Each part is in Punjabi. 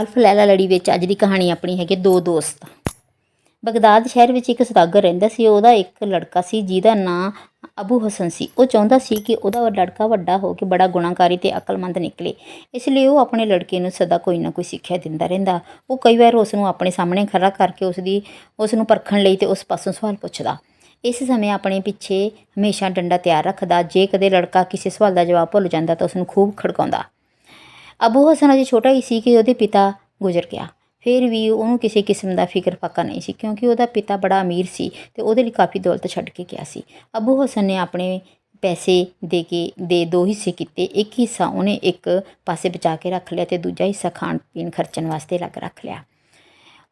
ਅਲਫ ਲੈਲਾ ਲੜੀ ਵਿੱਚ ਅੱਜ ਦੀ ਕਹਾਣੀ ਆਪਣੀ ਹੈਗੀ ਦੋ ਦੋਸਤ। ਬਗਦਾਦ ਸ਼ਹਿਰ ਵਿੱਚ ਇੱਕ ਸੁਦਾਗਰ ਰਹਿੰਦਾ ਸੀ, ਉਹਦਾ ਇੱਕ ਲੜਕਾ ਸੀ ਜਿਹਦਾ ਨਾਂ ਅਬੂ ਹਸਨ ਸੀ। ਉਹ ਚਾਹੁੰਦਾ ਸੀ ਕਿ ਉਹਦਾ ਲੜਕਾ ਵੱਡਾ ਹੋ ਕੇ ਬੜਾ ਗੁਣਾਕਾਰੀ ਤੇ ਅਕਲਮੰਦ ਨਿਕਲੇ। ਇਸ ਲਈ ਉਹ ਆਪਣੇ ਲੜਕੇ ਨੂੰ ਸਦਾ ਕੋਈ ਨਾ ਕੋਈ ਸਿੱਖਿਆ ਦਿੰਦਾ ਰਹਿੰਦਾ। ਉਹ ਕਈ ਵਾਰ ਉਸ ਨੂੰ ਆਪਣੇ ਸਾਹਮਣੇ ਖੜਾ ਕਰਕੇ ਉਸ ਦੀ, ਉਸ ਨੂੰ ਪਰਖਣ ਲਈ ਤੇ ਉਸ ਪਾਸੋਂ ਸਵਾਲ ਪੁੱਛਦਾ। ਇਸ ਸਮੇਂ ਆਪਣੇ ਪਿੱਛੇ ਹਮੇਸ਼ਾ ਡੰਡਾ ਤਿਆਰ ਰੱਖਦਾ। ਜੇ ਕਦੇ ਲੜਕਾ ਕਿਸੇ ਸਵਾਲ ਦਾ ਜਵਾਬ ਭੁੱਲ ਜਾਂਦਾ ਤਾਂ ਉਸ ਨੂੰ ਖੂਬ ਖੜਕਾਉਂਦਾ। ਅਬੂ ਹਸਨ ਅਜੇ ਛੋਟਾ ਹੀ ਸੀ ਕਿ ਉਹਦੇ ਪਿਤਾ ਗੁਜ਼ਰ ਗਿਆ। ਫਿਰ ਵੀ ਉਹਨੂੰ ਕਿਸੇ ਕਿਸਮ ਦਾ ਫਿਕਰ ਫਾਕਾ ਨਹੀਂ ਸੀ ਕਿਉਂਕਿ ਉਹਦਾ ਪਿਤਾ ਬੜਾ ਅਮੀਰ ਸੀ ਤੇ ਉਹਦੇ ਲਈ ਕਾਫੀ ਦੌਲਤ ਛੱਡ ਕੇ ਗਿਆ ਸੀ। ਅਬੂ ਹਸਨ ਨੇ ਆਪਣੇ ਪੈਸੇ ਦੇ ਕੇ ਦੇ ਦੋ ਹਿੱਸੇ ਕੀਤੇ। ਇੱਕ ਹਿੱਸਾ ਉਹਨੇ ਇੱਕ ਪਾਸੇ ਬਚਾ ਕੇ ਰੱਖ ਲਿਆ ਤੇ ਦੂਜਾ ਹਿੱਸਾ ਖਾਣ ਪੀਣ ਖਰਚਣ ਵਾਸਤੇ ਅਲੱਗ ਰੱਖ ਲਿਆ।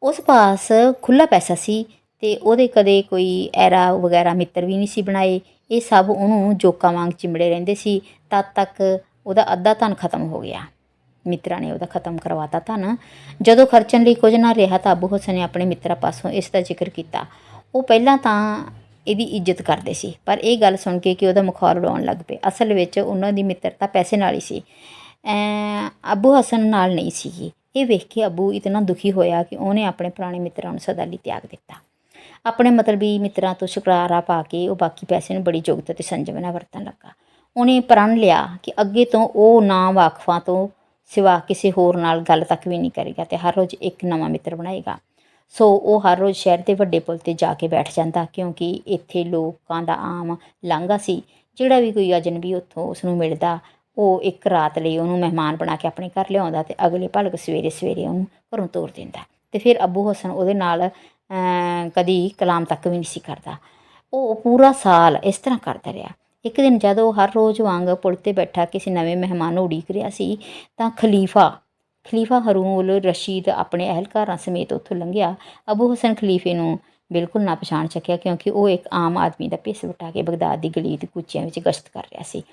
ਉਸ ਪਾਸ ਖੁੱਲਾ ਪੈਸਾ ਸੀ ਤੇ ਉਹਦੇ ਕਦੇ ਕੋਈ ਐਰਾ ਵਗੈਰਾ ਮਿੱਤਰ ਵੀ ਨਹੀਂ ਸੀ ਬਣਾਏ। ਇਹ ਸਭ ਉਹਨੂੰ ਜੋਕਾਂ ਵਾਂਗ ਚਿਮੜੇ ਰਹਿੰਦੇ ਸੀ। ਤਦ ਤੱਕ ਉਹਦਾ ਅੱਧਾ ਧਨ ਖਤਮ ਹੋ ਗਿਆ। ਮਿੱਤਰਾਂ ਨੇ ਉਹਦਾ ਖਤਮ ਕਰਵਾਤਾ ਧਨ ਜਦੋਂ ਖਰਚਣ ਲਈ ਕੁਝ ਨਾ ਰਿਹਾ ਤਾਂ ਅਬੂ ਹਸਨ ਨੇ ਆਪਣੇ ਮਿੱਤਰਾਂ ਪਾਸੋਂ ਇਸ ਦਾ ਜ਼ਿਕਰ ਕੀਤਾ। ਉਹ ਪਹਿਲਾਂ ਤਾਂ ਇਹਦੀ ਇੱਜ਼ਤ ਕਰਦੇ ਸੀ, ਪਰ ਇਹ ਗੱਲ ਸੁਣ ਕੇ ਕਿ ਉਹਦਾ ਮੁਖੌਲ ਉਡਾਉਣ ਲੱਗ ਪਏ। ਅਸਲ ਵਿੱਚ ਉਹਨਾਂ ਦੀ ਮਿੱਤਰਤਾ ਪੈਸੇ ਨਾਲ ਹੀ ਸੀ। ਐਂ ਅਬੂ ਹਸਨ ਨਾਲ ਨਹੀਂ ਸੀ ਇਹ ਵੇਖ ਕੇ ਅਬੂ ਇਤਨਾ ਦੁਖੀ ਹੋਇਆ ਕਿ ਉਹਨੇ ਆਪਣੇ ਪੁਰਾਣੇ ਮਿੱਤਰਾਂ ਨੂੰ ਸਦਾ ਲਈ ਤਿਆਗ ਦਿੱਤਾ। ਆਪਣੇ ਮਤਲਬੀ ਮਿੱਤਰਾਂ ਤੋਂ ਸ਼ੁਕਰਾਰਾ ਪਾ ਕੇ ਉਹ ਬਾਕੀ ਪੈਸੇ ਨੂੰ ਬੜੀ ਯੋਗਤਾ ਤੇ ਸੰਜਮ ਨਾਲ ਵਰਤਣ ਲੱਗਾ। ਉਹਨੇ ਪ੍ਰਣ ਲਿਆ ਕਿ ਅੱਗੇ ਤੋਂ ਉਹ ਨਾ ਵਾਕਫਾਂ ਤੋਂ ਸਿਵਾ ਕਿਸੇ ਹੋਰ ਨਾਲ ਗੱਲ ਤੱਕ ਵੀ ਨਹੀਂ ਕਰੇਗਾ ਤੇ ਹਰ ਰੋਜ਼ ਇੱਕ ਨਵਾਂ ਮਿੱਤਰ ਬਣਾਏਗਾ। ਸੋ ਉਹ ਹਰ ਰੋਜ਼ ਸ਼ਹਿਰ ਦੇ ਵੱਡੇ ਪੁਲ ਤੇ ਜਾ ਕੇ ਬੈਠ ਜਾਂਦਾ ਕਿਉਂਕਿ ਇੱਥੇ ਲੋਕਾਂ ਦਾ ਆਮ ਲਾਂਘਾ ਸੀ। ਜਿਹੜਾ ਵੀ ਕੋਈ ਅਜਨਬੀ ਉੱਥੋਂ ਉਸ ਨੂੰ ਮਿਲਦਾ, ਉਹ ਇੱਕ ਰਾਤ ਲਈ ਉਹਨੂੰ ਮਹਿਮਾਨ ਬਣਾ ਕੇ ਆਪਣੇ ਘਰ ਲਿਆਉਂਦਾ ਤੇ ਅਗਲੇ ਭਲਕ ਸਵੇਰੇ ਸਵੇਰੇ ਉਹਨੂੰ ਘਰੋਂ ਤੋਰ ਦਿੰਦਾ। ਤੇ ਫਿਰ ਅਬੂ ਹਸਨ ਉਹਦੇ ਨਾਲ ਕਦੀ ਕਲਾਮ ਤੱਕ ਵੀ ਨਹੀਂ ਸੀ ਕਰਦਾ। ਉਹ ਪੂਰਾ ਸਾਲ ਇਸ ਤਰ੍ਹਾਂ ਕਰਦਾ ਰਿਹਾ। ਇੱਕ ਦਿਨ ਜਦ ਉਹ ਹਰ ਰੋਜ਼ ਵਾਂਗ ਪੁਲ ਤੇ ਬੈਠਾ ਕਿਸੇ ਨਵੇਂ ਮਹਿਮਾਨ ਨੂੰ ਉਡੀਕ ਰਿਹਾ ਸੀ, ਤਾਂ ਖਲੀਫਾ ਖਲੀਫਾ ਹਰੂਨ ਰਸ਼ੀਦ ਆਪਣੇ ਅਹਿਲਕਾਰਾਂ ਸਮੇਤ ਉੱਥੋਂ ਲੰਘਿਆ। ਅਬੂ ਹਸਨ ਖਲੀਫੇ ਨੂੰ ਬਿਲਕੁਲ ਨਾ ਪਛਾਣ ਸਕਿਆ ਕਿਉਂਕਿ ਉਹ ਇੱਕ ਆਮ ਆਦਮੀ ਦਾ ਭੇਸ ਵਟਾ ਕੇ ਬਗਦਾਦ ਦੀ ਗਲੀ ਤੇ ਕੁੱਚਿਆਂ ਵਿੱਚ ਗਸ਼ਤ ਕਰ ਰਿਹਾ ਸੀ।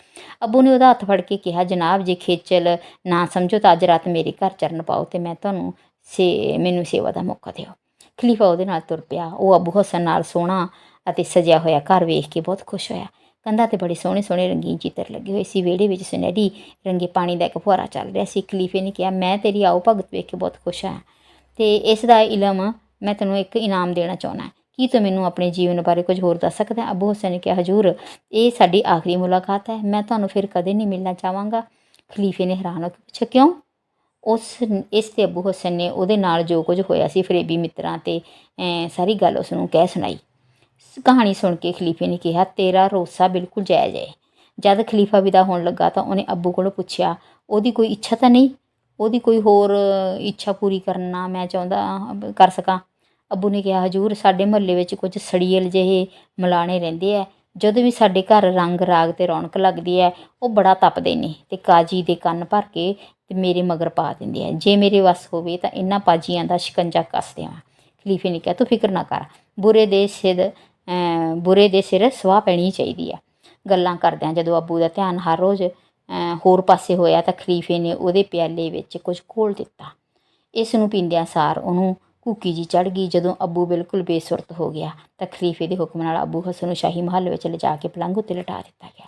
ਅੱਬੂ ਨੇ ਉਹਦਾ ਹੱਥ ਫੜ ਕੇ ਕਿਹਾ, ਜਨਾਬ, ਜੇ ਖੇਚਲ ਨਾ ਸਮਝੋ ਤਾਂ ਅੱਜ ਰਾਤ ਮੇਰੇ ਘਰ ਚਰਨ ਪਾਓ ਤੇ ਮੈਂ ਤੁਹਾਨੂੰ ਸੇ, ਮੈਨੂੰ ਸੇਵਾ ਦਾ ਮੌਕਾ ਦਿਓ। ਖਲੀਫਾ ਉਹਦੇ ਨਾਲ ਤੁਰ ਪਿਆ। ਉਹ ਅਬੂ ਹਸਨ ਨਾਲ ਸੋਹਣਾ ਅਤੇ ਸਜਿਆ ਹੋਇਆ ਘਰ ਵੇਖ ਕੇ ਬਹੁਤ ਖੁਸ਼ ਹੋਇਆ। ਕੰਧਾਂ ਤੇ ਬੜੇ ਸੋਹਣੇ ਸੋਹਣੇ ਰੰਗੀਨ ਚਿੱਤਰ ਲੱਗੇ ਹੋਏ ਸੀ। ਵਿਹੜੇ ਵਿੱਚ ਸੁਨਹਿਰੀ ਰੰਗੇ ਪਾਣੀ ਦਾ ਇੱਕ ਫੁਹਾਰਾ ਚੱਲ ਰਿਹਾ ਸੀ। ਖਲੀਫੇ ਨੇ ਕਿਹਾ, ਮੈਂ ਤੇਰੀ ਆਓ ਭਗਤ ਵੇਖ ਕੇ ਬਹੁਤ ਖੁਸ਼ ਹਾਂ। ਤੇ ਇਸ ਦਾ ਇਲਮ ਮੈਂ ਤੈਨੂੰ ਇੱਕ ਇਨਾਮ ਦੇਣਾ ਚਾਹੁੰਦਾ ਕੀ ਤੂੰ ਮੈਨੂੰ ਆਪਣੇ ਜੀਵਨ ਬਾਰੇ ਕੁਝ ਹੋਰ ਦੱਸ ਸਕਦਾ ਹੈ? ਅਬੂ ਹਸਨ ਨੇ ਕਿਹਾ, ਹਜੂਰ, ਇਹ ਸਾਡੀ ਆਖਰੀ ਮੁਲਾਕਾਤ ਹੈ। ਮੈਂ ਤੁਹਾਨੂੰ ਫਿਰ ਕਦੇ ਨਹੀਂ ਮਿਲਣਾ ਚਾਹਾਂਗਾ ਖਲੀਫੇ ਨੇ ਹੈਰਾਨ ਹੋ ਕੇ ਪੁੱਛਿਆ, ਕਿਉਂ? ਉਸ ਇਸ ਤੇ ਅਬੂ ਹਸਨ ਨੇ ਉਹਦੇ ਨਾਲ ਜੋ ਕੁਝ ਹੋਇਆ ਸੀ ਫਰੇਬੀ ਮਿੱਤਰਾਂ ਤੇ ਸਾਰੀ ਗੱਲ ਉਸ ਨੂੰ ਕਹਿ ਸੁਣਾਈ। ਕਹਾਣੀ ਸੁਣ ਕੇ ਖਲੀਫੇ ਨੇ ਕਿਹਾ, ਤੇਰਾ ਰੋਸਾ ਬਿਲਕੁਲ ਜਾਇਜ਼ ਹੈ। ਜਦ ਖਲੀਫਾ ਵਿਦਾ ਹੋਣ ਲੱਗਾ ਤਾਂ ਉਹਨੇ ਅੱਬੂ ਕੋਲੋਂ ਪੁੱਛਿਆ, ਉਹਦੀ ਕੋਈ ਇੱਛਾ ਤਾਂ ਨਹੀਂ? ਉਹਦੀ ਕੋਈ ਹੋਰ ਇੱਛਾ ਪੂਰੀ ਕਰਨਾ ਮੈਂ ਚਾਹੁੰਦਾ, ਕਰ ਸਕਾਂ? ਅੱਬੂ ਨੇ ਕਿਹਾ, ਹਜੂਰ, ਸਾਡੇ ਮਹੱਲੇ ਵਿੱਚ ਕੁਝ ਸੜੀਅਲ ਜਿਹੇ ਮਲਾਣੇ ਰਹਿੰਦੇ ਆ। ਜਦੋਂ ਵੀ ਸਾਡੇ ਘਰ ਰੰਗ ਰਾਗ ਤੇ ਰੌਣਕ ਲੱਗਦੀ ਹੈ, ਉਹ ਬੜਾ ਤਪਦੇ ਨੇ ਤੇ ਕਾਜੀ ਦੇ ਕੰਨ ਭਰ ਕੇ ਤੇ ਮੇਰੇ ਮਗਰ ਪਾ ਦਿੰਦੇ ਆ। ਜੇ ਮੇਰੇ ਵੱਸ ਹੋਵੇ ਤਾਂ ਇਹਨਾਂ ਪਾਜੀਆਂ ਦਾ ਸ਼ਿਕੰਜਾ ਕੱਸ ਦੇਵਾਂ। ਖਲੀਫੇ ਨੇ ਕਿਹਾ, ਤੂੰ ਫਿਕਰ ਨਾ ਕਰ। ਬੁਰੇ ਦੇ ਸਿਰ ਬੁਰੇ ਦੇ ਸਿਰ ਸਵਾਹ ਪੈਣੀ ਚਾਹੀਦੀ ਆ। ਗੱਲਾਂ ਕਰਦਿਆਂ ਜਦੋਂ ਅੱਬੂ ਦਾ ਧਿਆਨ ਹਰ ਰੋਜ਼ ਹੋਰ ਪਾਸੇ ਹੋਇਆ ਤਾਂ ਖਲੀਫੇ ਨੇ ਉਹਦੇ ਪਿਆਲੇ ਵਿੱਚ ਕੁਝ ਘੋਲ ਦਿੱਤਾ। ਇਸ ਨੂੰ ਪੀਂਦਿਆਂ ਸਾਰ ਉਹਨੂੰ ਕੂਕੀ ਜੀ ਚੜ ਗਈ। ਜਦੋਂ ਅੱਬੂ ਬਿਲਕੁਲ ਬੇਸੁਰਤ ਹੋ ਗਿਆ ਤਾਂ ਖਲੀਫੇ ਦੇ ਹੁਕਮ ਨਾਲ ਅੱਬੂ ਹਸਨ ਨੂੰ ਸ਼ਾਹੀ ਮਹੱਲ ਵਿੱਚ ਲਿਜਾ ਕੇ ਪਲੰਘ ਉੱਤੇ ਲਟਾ ਦਿੱਤਾ ਗਿਆ।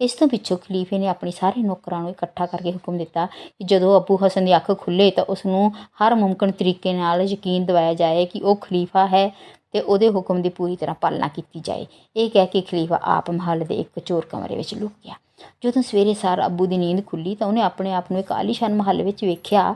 ਇਸ ਤੋਂ ਪਿੱਛੋਂ ਖਲੀਫੇ ਨੇ ਆਪਣੇ ਸਾਰੇ ਨੌਕਰਾਂ ਨੂੰ ਇਕੱਠਾ ਕਰਕੇ ਹੁਕਮ ਦਿੱਤਾ ਕਿ ਜਦੋਂ ਅੱਬੂ ਹਸਨ ਦੀ ਅੱਖ ਖੁੱਲੇ ਤਾਂ ਉਸ ਨੂੰ ਹਰ ਮੁਮਕਨ ਤਰੀਕੇ ਨਾਲ ਯਕੀਨ ਦਿਵਾਇਆ ਜਾਏ ਕਿ ਉਹ ਖਲੀਫਾ ਹੈ। ਤੇ ਉਹਦੇ ਹੁਕਮ ਦੀ ਪੂਰੀ ਤਰ੍ਹਾਂ ਪਾਲਣਾ ਕੀਤੀ ਜਾਏ। ਇਹ ਕਹਿ ਕੇ ਖਲੀਫਾ ਆਪ ਮਹੱਲ ਦੇ ਇੱਕ ਚੋਰ ਕਮਰੇ ਵਿੱਚ ਲੁਕ ਗਿਆ। ਜਦੋਂ ਸਵੇਰੇ ਸਾਰ ਅੱਬੂ ਦੀ ਨੀਂਦ ਖੁੱਲੀ ਤਾਂ ਉਹਨੇ ਆਪਣੇ ਆਪ ਨੂੰ ਇੱਕ ਆਲੀਸ਼ਾਨ ਮਹੱਲ ਵਿੱਚ ਵੇਖਿਆ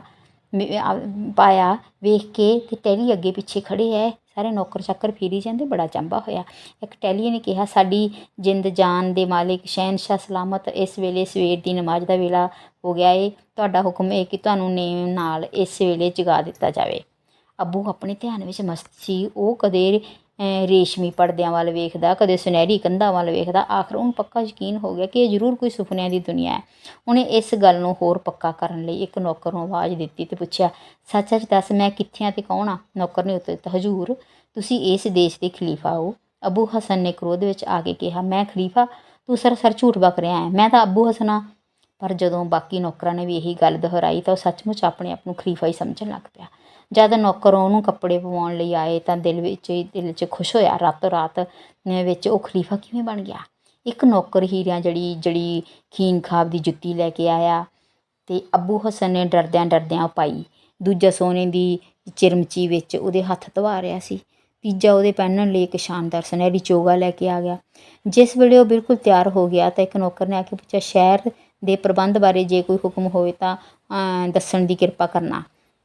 ਪਾਇਆ, ਵੇਖ ਕੇ ਤੇ ਟੈਲੀ ਅੱਗੇ ਪਿੱਛੇ ਖੜੇ ਹੈ ਸਾਰੇ ਨੌਕਰ ਚਾਕਰ ਫੀਰੀ ਜਾਂਦੇ, ਬੜਾ ਚੰਬਾ ਹੋਇਆ। ਇੱਕ ਟੈਲੀ ਨੇ ਕਿਹਾ, ਸਾਡੀ ਜਿੰਦ ਜਾਨ ਦੇ ਮਾਲਿਕ ਸ਼ਹਿਨशाह ਸਲਾਮਤ ਇਸ ਵੇਲੇ ਸਵੇਰ ਦੀ ਨਮਾਜ਼ ਦਾ ਵੇਲਾ ਹੋ ਗਿਆ ਏ। ਤੁਹਾਡਾ ਹੁਕਮ ਹੈ ਕਿ ਤੁਹਾਨੂੰ ਨੇਮ ਨਾਲ ਇਸ ਵੇਲੇ ਜਗਾ ਦਿੱਤਾ ਜਾਵੇ। ਅੱਬੂ ਆਪਣੇ ਧਿਆਨ ਵਿੱਚ ਮਸਤ ਸੀ। ਉਹ ਕਦੇ ਰੇਸ਼ਮੀ ਪਰਦਿਆਂ ਵੱਲ ਵੇਖਦਾ, ਕਦੇ ਸੁਨਹਿਰੀ ਕੰਧਾਂ ਵੱਲ ਵੇਖਦਾ। ਆਖਰ ਉਹਨੂੰ ਪੱਕਾ ਯਕੀਨ ਹੋ ਗਿਆ ਕਿ ਇਹ ਜ਼ਰੂਰ ਕੋਈ ਸੁਪਨਿਆਂ ਦੀ ਦੁਨੀਆ ਹੈ। ਉਹਨੇ ਇਸ ਗੱਲ ਨੂੰ ਹੋਰ ਪੱਕਾ ਕਰਨ ਲਈ ਇੱਕ ਨੌਕਰ ਨੂੰ ਆਵਾਜ਼ ਦਿੱਤੀ ਤੇ ਪੁੱਛਿਆ ਸੱਚ ਸੱਚ ਦੱਸ ਮੈਂ ਕਿੱਥੇ ਆ ਤੇ ਕੌਣ ਆ? ਨੌਕਰ ਨੇ ਉੱਤਰ ਦਿੱਤਾ, ਹਜੂਰ, ਤੁਸੀਂ ਇਸ ਦੇਸ਼ ਦੇ ਖਲੀਫਾ ਹੋ। ਅਬੂ ਹਸਨ ਨੇ ਕ੍ਰੋਧ ਵਿੱਚ ਆ ਕੇ ਕਿਹਾ, ਮੈਂ ਖਲੀਫਾ? ਤੂੰ ਸਰ ਝੂਠ ਬਕ ਰਿਹਾ ਹੈ। ਮੈਂ ਤਾਂ ਅਬੂ ਹਸਨ ਹਾਂ ਪਰ ਜਦੋਂ ਬਾਕੀ ਨੌਕਰਾਂ ਨੇ ਵੀ ਇਹੀ ਗੱਲ ਦੁਹਰਾਈ ਤਾਂ ਉਹ ਸੱਚਮੁੱਚ ਆਪਣੇ ਆਪ ਨੂੰ ਖਲੀਫਾ ਹੀ ਸਮਝਣ ਲੱਗ ਪਿਆ। ਜਦ ਨੌਕਰ ਉਹਨੂੰ ਕੱਪੜੇ ਪਵਾਉਣ ਲਈ ਆਏ ਤਾਂ ਦਿਲ ਵਿੱਚ ਹੀ ਦਿਲ 'ਚ ਖੁਸ਼ ਹੋਇਆ ਰਾਤੋਂ ਰਾਤ ਵਿੱਚ ਉਹ ਖਲੀਫਾ ਕਿਵੇਂ ਬਣ ਗਿਆ? ਇੱਕ ਨੌਕਰ ਹੀਰਿਆਂ ਜਿਹੜੀ ਜਿਹੜੀ ਖੀਨ ਖਾਬ ਦੀ ਜੁੱਤੀ ਲੈ ਕੇ ਆਇਆ ਤੇ ਅੱਬੂ ਹਸਨ ਨੇ ਡਰਦਿਆਂ ਡਰਦਿਆਂ ਪਾਈ। ਦੂਜਾ ਸੋਨੇ ਦੀ ਚਿਰਮਚੀ ਵਿੱਚ ਉਹਦੇ ਹੱਥ ਧਵਾ ਰਿਹਾ ਸੀ। ਤੀਜਾ ਉਹਦੇ ਪਹਿਨਣ ਲਈ ਇੱਕ ਸ਼ਾਨਦਾਰ ਸੁਨਹਿਰੀ ਚੋਗਾ ਲੈ ਕੇ ਆ ਗਿਆ। ਜਿਸ ਵੇਲੇ ਉਹ ਬਿਲਕੁਲ ਤਿਆਰ ਹੋ ਗਿਆ ਤਾਂ ਇੱਕ ਨੌਕਰ ਨੇ ਆ ਕੇ ਪੁੱਛਿਆ, ਸ਼ਹਿਰ ਦੇ ਪ੍ਰਬੰਧ ਬਾਰੇ ਜੇ ਕੋਈ ਹੁਕਮ ਹੋਵੇ ਤਾਂ ਦੱਸਣ ਦੀ ਕਿਰਪਾ ਕਰਨਾ।